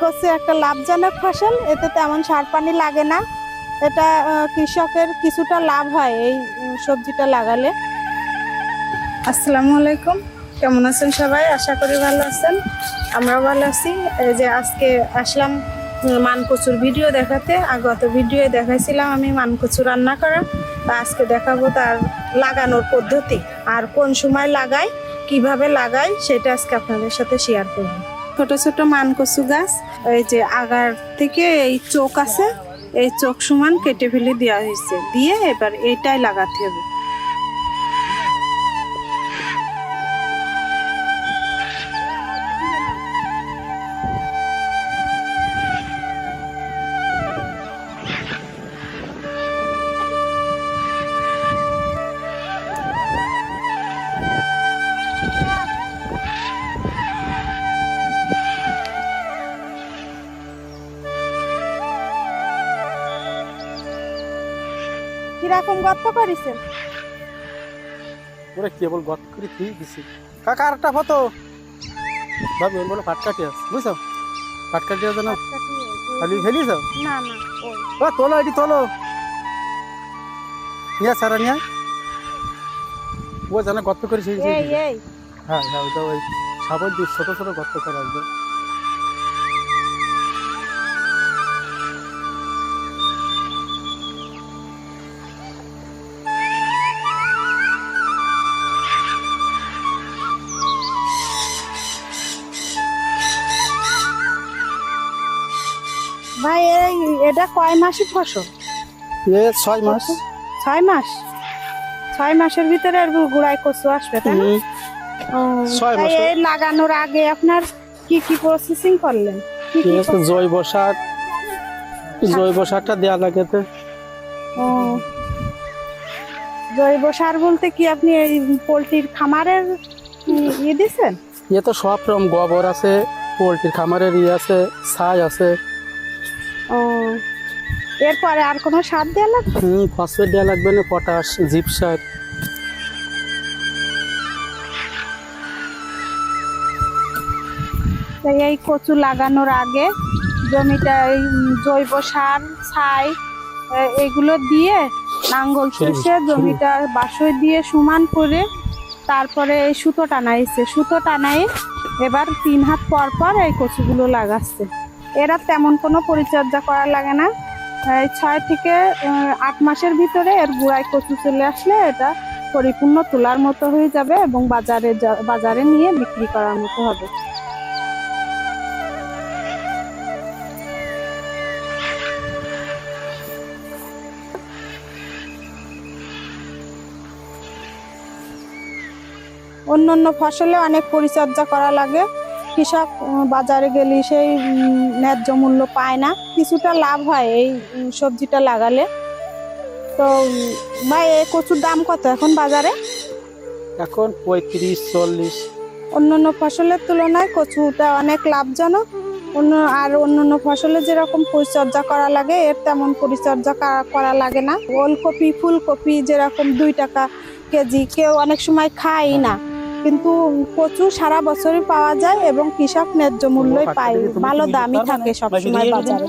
কচু একটা লাভজনক ফসল, এতে তেমন সার পানি লাগে না। এটা কৃষকের কিছুটা লাভ হয় এই সবজিটা লাগালে। আসসালামু আলাইকুম। কেমন আছেন সবাই? আশা করি ভালো আছেন। আমরাও ভালো আছি। যে আজকে আসলাম মানকচুর ভিডিও দেখাতে। আর গত ভিডিও দেখাইছিলাম আমি মানকচু রান্না করা। আজকে দেখাবো তার লাগানোর পদ্ধতি, আর কোন সময় লাগাই, কীভাবে লাগাই, সেটা আজকে আপনাদের সাথে শেয়ার করব। ছোট ছোট মানকচু গাছ, এই যে আগার থেকে এই চোখ আছে, এই চোখ সমান কেটে ফেলে দেওয়া হয়েছে। দিয়ে এবার এটাই লাগাতে হবে। কীরকম গর্ত করেছেন? ওরা কেবল গত করে দিছি। কাকা আরেকটা ফটো। ভাবি ওর বলে আছে বুঝছ? আছে না? খালি ফেলিছ না না ও তোলো এটি তোলো। নিয়ে সারা নিয়ে। ও জানে গর্ত করে সেই হ্যাঁ হ্যাঁ ওইটা ওই সাবল দিয়ে ছোট ছোট গর্ত করে আসবে ভাই এই এটা কয় মাসের ফসল? এ ছয় মাস। ছয় মাস? ছয় মাসের ভিতরে এর গুড়াই কচু আসবে তাই না? ছয় এই লাগানোর আগে আপনার কি কি প্রসেসিং করলেন? জৈব সার। জৈব সারটা দেওয়া লাগে তো। জৈব সার বলতে কি আপনি এই পোলট্রির খামারের ইয়ে দিছেন? এ তো সব রকম গোবর আছে পোলট্রির খামারের ইয়ে আছে ছাই আছে। এরপরে আর কোনো সার দেওয়া লাগবে? হুম ফসফেট দেওয়া লাগবে না পটাশ জিপ সার। তাই এই কচু লাগানোর আগে জমিটা এই জৈব সার ছাই এগুলো দিয়ে নাঙ্গল শুরু। জমিটা বাসই দিয়ে সমান করে তারপরে এই সুতো টানাইছে। সুতো টানাই এবার তিন হাত পর পর এই কচুগুলো লাগাচ্ছে। এরা তেমন কোনো পরিচর্যা করা লাগে না। এই ছয় থেকে আট মাসের ভিতরে এর গুড়ায় কচু চলে আসলে এটা পরিপূর্ণ তোলার মতো হয়ে যাবে এবং বাজারে বাজারে নিয়ে বিক্রি করার মতো হবে। অন্য অন্য ফসলে অনেক পরিচর্যা করা লাগে। কৃষক বাজারে গেলে সেই ন্যায্য মূল্য পায় না। কিছুটা লাভ হয় এই সবজিটা লাগালে। তো ভাই এই কচুর দাম কত এখন বাজারে? এখন পঁয়ত্রিশ চল্লিশ। অন্য অন্য ফসলের তুলনায় কচুটা অনেক লাভজনক। অন্য আর অন্য অন্য ফসলে যেরকম পরিচর্যা করা লাগে এর তেমন পরিচর্যা করা- করা লাগে না। ওলকপি ফুলকপি যেরকম দুই টাকা কেজি কেউ অনেক সময় খায় না। কিন্তু কচু সারা বছরই পাওয়া যায় এবং কৃষক ন্যায্য মূল্যই পায়। ভালো দামই থাকে সবসময় বাজারে।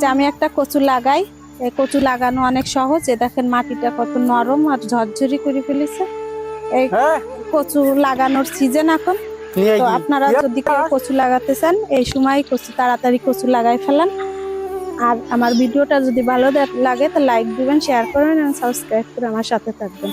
যে আমি একটা কচু লাগাই। এই কচু লাগানো অনেক সহজ। এ দেখেন মাটিটা কত নরম আর ঝরঝরি করে ফেলেছে। এই হ্যাঁ। কচু লাগানোর সিজন এখন। তো আপনারা যদি কচু লাগাতে চান এই সময় কচু তাড়াতাড়ি কচু লাগাই ফেলান। আর আমার ভিডিওটা যদি ভালো লাগে, তো লাইক দিবেন শেয়ার করবেন এবং সাবস্ক্রাইব করে আমার সাথে থাকবেন।